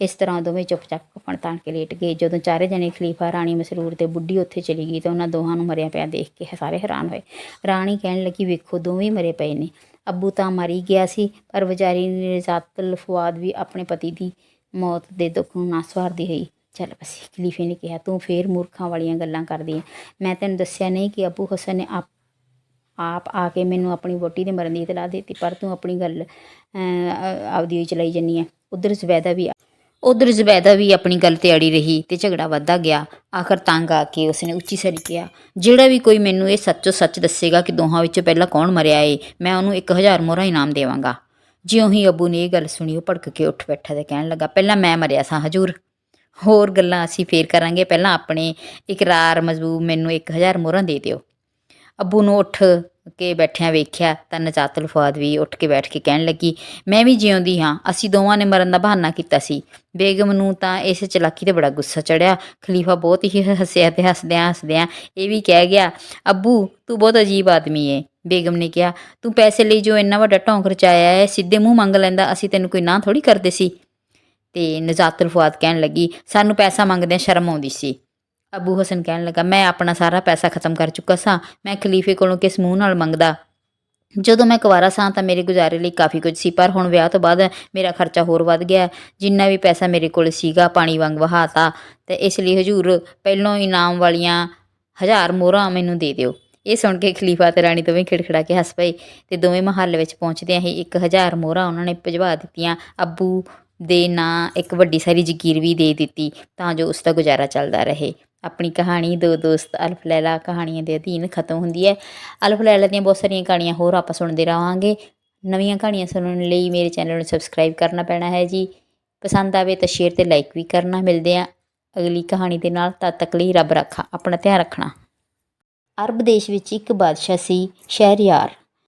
ਇਸ ਤਰ੍ਹਾਂ ਦੋਵੇਂ ਚੁੱਪਚਾਪ ਕਫਨ ਤਾਣ ਕੇ ਲੇਟ ਗਏ। ਜਦੋਂ ਚਾਰੇ ਜਣੇ ਖਲੀਫਾ ਰਾਣੀ ਮਸਰੂਰ ਤੇ ਬੁੱਢੀ ਉੱਥੇ ਚਲੀ ਗਈ ਤਾਂ ਉਹਨਾਂ ਦੋਹਾਂ ਨੂੰ ਮਰਿਆ ਪਿਆ ਦੇਖ ਕੇ ਸਾਰੇ ਹੈਰਾਨ ਹੋਏ। ਰਾਣੀ ਕਹਿਣ ਲੱਗੀ, ਵੇਖੋ, ਦੋਵੇਂ ਮਰੇ ਪਏ ਨੇ। ਅੱਬੂ ਤਾਂ ਮਰੀ ਗਿਆ ਸੀ, ਪਰ ਵਿਚਾਰੀ ਨਿਜ਼ਾਤੁਲ ਫੁਆਦ ਵੀ ਆਪਣੇ ਪਤੀ ਦੀ ਮੌਤ ਦੇ ਦੁੱਖ ਨੂੰ ਨਾ ਸਵਾਰਦੀ ਹੋਈ। ਚੱਲ ਬਸ ਖਲੀਫੇ ਨੇ ਕਿਹਾ, ਤੂੰ ਫੇਰ ਮੂਰਖਾਂ ਵਾਲੀਆਂ ਗੱਲਾਂ ਕਰਦੀ ਹੈ ਮੈਂ ਤੈਨੂੰ ਦੱਸਿਆ ਨਹੀਂ ਕਿ ਅਬੂ ਹਸਨ ਨੇ ਆਪ ਆਪ ਆ ਕੇ ਮੈਨੂੰ ਆਪਣੀ ਵੋਟੀ ਦੇ ਮਰਨ ਦੀ ਇਤਲਾਹ ਦਿੱਤੀ, ਪਰ ਤੂੰ ਆਪਣੀ ਗੱਲ ਆਪਦੀ ਹੋਈ ਚਲਾਈ ਜੰਨੀ ਹੈ ਉਧਰ ਜ਼ਬੈਦਾ ਵੀ ਉਧਰ ਜ਼ਬੈਦਾ ਵੀ ਆਪਣੀ ਗੱਲ ਤੇ ਅੜੀ ਰਹੀ ਤੇ ਝਗੜਾ ਵੱਧਦਾ ਗਿਆ। ਆਖਰ ਤੰਗ ਆ ਕੇ ਉਸਨੇ ਉੱਚੀ ਸਰੀ ਕਿਹਾ, ਜਿਹੜਾ ਵੀ ਕੋਈ ਮੈਨੂੰ ਇਹ ਸੱਚੋ ਸੱਚ ਦੱਸੇਗਾ ਕਿ ਦੋਹਾਂ ਵਿੱਚੋਂ ਪਹਿਲਾਂ ਕੌਣ ਮਰਿਆ ਏ, ਮੈਂ ਉਹਨੂੰ 1000 ਮੋਹਰਾ ਇਨਾਮ ਦੇਵਾਂਗਾ। ਜਿਉਂ ਹੀ ਅਬੂ ਨੇ ਇਹ ਗੱਲ ਸੁਣੀ, ਉਹ ਭੜਕ ਕੇ ਉੱਠ ਬੈਠਾ ਤੇ ਕਹਿਣ ਲੱਗਾ, ਪਹਿਲਾਂ ਮੈਂ ਮਰਿਆ ਸਾਂ, ਹਜੂਰ। ਹੋਰ ਗੱਲਾਂ ਅਸੀਂ ਫੇਰ ਕਰਾਂਗੇ। ਪਹਿਲਾਂ ਆਪਣੇ ਇਕਰਾਰ ਮਜ਼ਬੂਬ ਮੈਨੂੰ 1000 ਮੋਹਰਾਂ ਦੇ ਦਿਓ। ਅੱਬੂ ਨੂੰ ਉੱਠ ਕੇ ਬੈਠਿਆਂ ਵੇਖਿਆ ਤਾਂ ਨਜਾਤਲ ਫੁਆਦ ਵੀ ਉੱਠ ਕੇ ਬੈਠ ਕੇ ਕਹਿਣ ਲੱਗੀ, ਮੈਂ ਵੀ ਜਿਉਂਦੀ ਹਾਂ। ਅਸੀਂ ਦੋਵਾਂ ਨੇ ਮਰਨ ਦਾ ਬਹਾਨਾ ਕੀਤਾ ਸੀ। ਬੇਗਮ ਨੂੰ ਤਾਂ ਇਸ ਚਲਾਕੀ ਤੇ ਬੜਾ ਗੁੱਸਾ ਚੜਿਆ। ਖਲੀਫਾ ਬਹੁਤ ਹੀ ਹੱਸਿਆ ਤੇ ਹੱਸਦਿਆਂ ਹੱਸਦਿਆਂ ਇਹ ਵੀ ਕਹਿ ਗਿਆ, ਅੱਬੂ, ਤੂੰ ਬਹੁਤ ਅਜੀਬ ਆਦਮੀ ਏ। ਬੇਗਮ ਨੇ ਕਿਹਾ, ਤੂੰ ਪੈਸੇ ਲਈ ਜੋ ਇੰਨਾ ਵੱਡਾ ਢੌਂਕ ਰਚਾਇਆ ਹੈ ਸਿੱਧੇ ਮੂੰਹ ਮੰਗ ਲੈਂਦਾ। ਅਸੀਂ ਤੈਨੂੰ ਕੋਈ ਨਾ ਥੋੜੀ ਕਰਦੇ ਸੀ। ਤੇ ਨਜ਼ਾਤੁਲ ਫੁਆਦ ਕਹਿਣ ਲੱਗੀ, ਸਾਨੂੰ ਪੈਸਾ ਮੰਗਦਿਆਂ ਸ਼ਰਮ ਆਉਂਦੀ ਸੀ। ਅਬੂ ਹਸਨ ਕਹਿਣ ਲੱਗਾ, ਮੈਂ ਆਪਣਾ ਸਾਰਾ ਪੈਸਾ ਖਤਮ ਕਰ ਚੁੱਕਾ ਸਾਂ। ਮੈਂ ਖਲੀਫੇ ਕੋਲੋਂ ਕਿਸ ਮੂੰਹ ਨਾਲ ਮੰਗਦਾ? ਜਦੋਂ ਮੈਂ ਕੁਵਾਰਾ ਸਾਂ ਤਾਂ ਮੇਰੇ ਗੁਜ਼ਾਰੇ ਲਈ ਕਾਫੀ ਕੁਝ ਸੀ, ਪਰ ਹੁਣ ਵਿਆਹ ਤੋਂ ਬਾਅਦ ਮੇਰਾ ਖਰਚਾ ਹੋਰ ਵੱਧ ਗਿਆ ਜਿੰਨਾ ਵੀ ਪੈਸਾ ਮੇਰੇ ਕੋਲ ਸੀਗਾ, ਪਾਣੀ ਵਾਂਗ ਵਹਾਤਾ ਤੇ ਇਸ ਲਈ ਹਜੂਰ ਪਹਿਲੋਂ ਇਨਾਮ ਵਾਲੀਆਂ ਹਜ਼ਾਰ ਮੋਹਰਾਂ ਮੈਨੂੰ ਦੇ ਦਿਓ। ਇਹ ਸੁਣ ਕੇ ਖਲੀਫਾ ਤੇ ਰਾਣੀ ਦੋਵੇਂ ਖਿੜਖੜਾ ਕੇ ਹੱਸ ਪਏ ਤੇ ਦੋਵੇਂ ਮਹੱਲ ਵਿੱਚ ਪਹੁੰਚਦਿਆਂ ਹੀ ਇੱਕ ਹਜ਼ਾਰ ਮੋਹਰਾਂ ਉਹਨਾਂ ਨੇ ਭਜਵਾ ਦਿੱਤੀਆਂ। ਅੱਬੂ ਦੇ ਨਾਂ ਇੱਕ ਵੱਡੀ ਸਾਰੀ ਜ਼ਗੀਰ ਵੀ ਦੇ ਦਿੱਤੀ ਤਾਂ ਜੋ ਉਸ ਦਾ ਗੁਜ਼ਾਰਾ ਚੱਲਦਾ ਰਹੇ। ਆਪਣੀ ਕਹਾਣੀ ਦੋ ਦੋਸਤ ਅਲਫ ਲੈਲਾ ਕਹਾਣੀਆਂ ਦੇ ਅਧੀਨ ਖਤਮ ਹੁੰਦੀ ਹੈ। ਅਲਫ ਲੈਲਾ ਦੀਆਂ ਬਹੁਤ ਸਾਰੀਆਂ ਕਹਾਣੀਆਂ ਹੋਰ ਆਪਾਂ ਸੁਣਦੇ ਰਹਾਂਗੇ। ਨਵੀਆਂ ਕਹਾਣੀਆਂ ਸੁਣਨ ਲਈ ਮੇਰੇ ਚੈਨਲ ਨੂੰ ਸਬਸਕ੍ਰਾਈਬ ਕਰਨਾ ਪੈਣਾ ਹੈ ਜੀ। ਪਸੰਦ ਆਵੇ ਤਾਂ ਸ਼ੇਅਰ ਤੇ ਲਾਈਕ ਵੀ ਕਰਨਾ। ਮਿਲਦੇ ਆ ਅਗਲੀ ਕਹਾਣੀ ਦੇ ਨਾਲ। ਤਦ ਤੱਕ ਲਈ ਰੱਬ ਰੱਖਾ। ਆਪਣਾ ਧਿਆਨ ਰੱਖਣਾ। ਅਰਬ ਦੇਸ਼ ਵਿੱਚ ਇੱਕ ਬਾਦਸ਼ਾਹ ਸੀ ਸ਼ਹਿਰਯਾਰ